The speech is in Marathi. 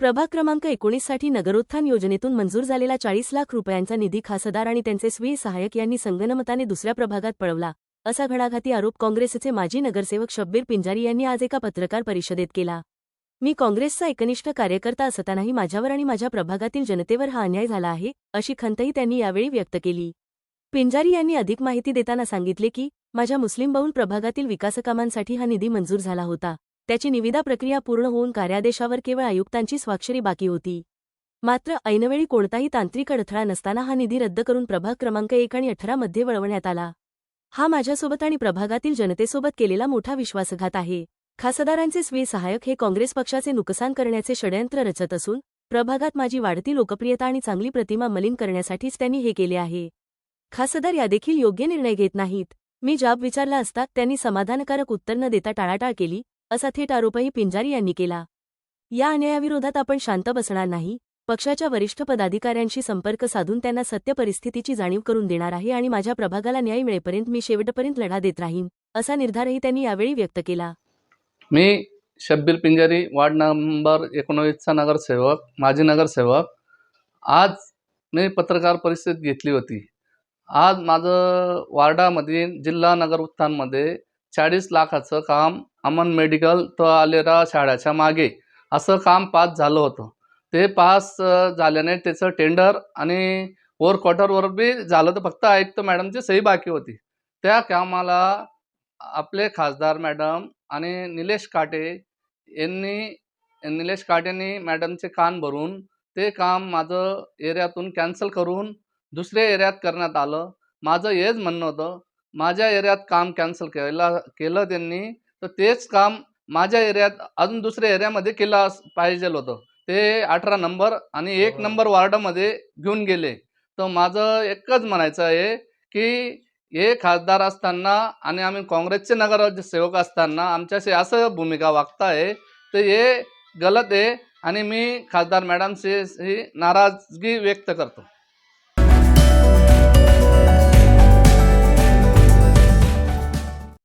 प्रभाग क्रमांक एकोणीससाठी नगरोत्थान योजनेतून मंजूर झालेला चाळीस लाख रुपयांचा निधी खासदार आणि त्यांचे स्वीय सहाय्यक यांनी संगनमताने दुसऱ्या प्रभागात पळवला असा घणाघाती आरोप काँग्रेसचे माजी नगरसेवक शब्बीर पिंजारी यांनी आज एका पत्रकार परिषदेत केला. मी काँग्रेसचा एकनिष्ठ कार्यकर्ता असतानाही माझ्यावर आणि माझ्या प्रभागातील जनतेवर हा अन्याय झाला आहे अशी खंतही त्यांनी यावेळी व्यक्त केली. पिंजारी यांनी अधिक माहिती देताना सांगितले की माझ्या मुस्लिम बहुल प्रभागातील विकासकामांसाठी हा निधी मंजूर झाला होता. त्याची निविदा प्रक्रिया पूर्ण होऊन कार्यादेशावर केवळ आयुक्तांची स्वाक्षरी बाकी होती. मात्र ऐनवेळी कोणताही तांत्रिक अडथळा नसताना हा निधी रद्द करून प्रभाग क्रमांक एक आणि अठरा मध्ये वळवण्यात आला. हा माझ्यासोबत आणि प्रभागातील जनतेसोबत केलेला मोठा विश्वासघात आहे. खासदारांचे स्वी सहाय्यक हे काँग्रेस पक्षाचे नुकसान करण्याचे षडयंत्र रचत असून प्रभागात माझी वाढती लोकप्रियता आणि चांगली प्रतिमा मलिन करण्यासाठीच त्यांनी हे केले आहे. खासदार यादेखील योग्य निर्णय घेत नाहीत. मी जाब विचारला असता त्यांनी समाधानकारक उत्तर न देता टाळाटाळ केली असा थेट आरोपही पिंजारी यांनी केला. या अन्यायाविरोधात आपण शांत बसणार नाही. पक्षाच्या वरिष्ठ पदाधिकाऱ्यांशी संपर्क साधून त्यांना सत्य परिस्थितीची जाणीव करून देणार आहे आणि माझ्या प्रभागाला न्याय मिळेपर्यंत मी शेवटपर्यंत लढा देत राहीन असा निर्धारही त्यांनी यावेळी व्यक्त केला. मी शब्बीर पिंजारी वार्ड नंबर एकोणवीसचा नगरसेवक माजी नगरसेवक. आज मी पत्रकार परिषद घेतली होती. आज माझं वार्डामध्ये जिल्हा नगर उत्थानमध्ये चाळीस लाखाचं काम अमन मेडिकल तो आलेरा शाळेच्या मागे. असं काम पास झालं होतं. ते पास झाल्याने त्याचं टेंडर आणि वर क्वार्टरवर बी झालं तर फक्त आयुक्त मॅडमची सही बाकी होती. त्या कामाला आपले खासदार मॅडम आणि निलेश काटे यांनी निलेश काटेंनी मॅडमचे कान भरून ते काम माझं एरियातून कॅन्सल करून दुसऱ्या एरियात करण्यात आलं. माझं हेच म्हणणं होतं माझ्या एरियात काम कॅन्सल केलं केलं त्यांनी तर तेच काम माझ्या एरियात अजून दुसऱ्या एरियामध्ये केलं अस- पाहिजे होतं. ते अठरा नंबर आणि एक नंबर वार्डामध्ये घेऊन गेले. तर माझं एकच म्हणायचं आहे की हे खासदार असताना आणि आम्ही काँग्रेसचे नगरसेवक असताना आमच्याशी असं भूमिका वागताय तर हे गलत आहे आणि मी खासदार मॅडमशी ही नाराजगी व्यक्त करतो.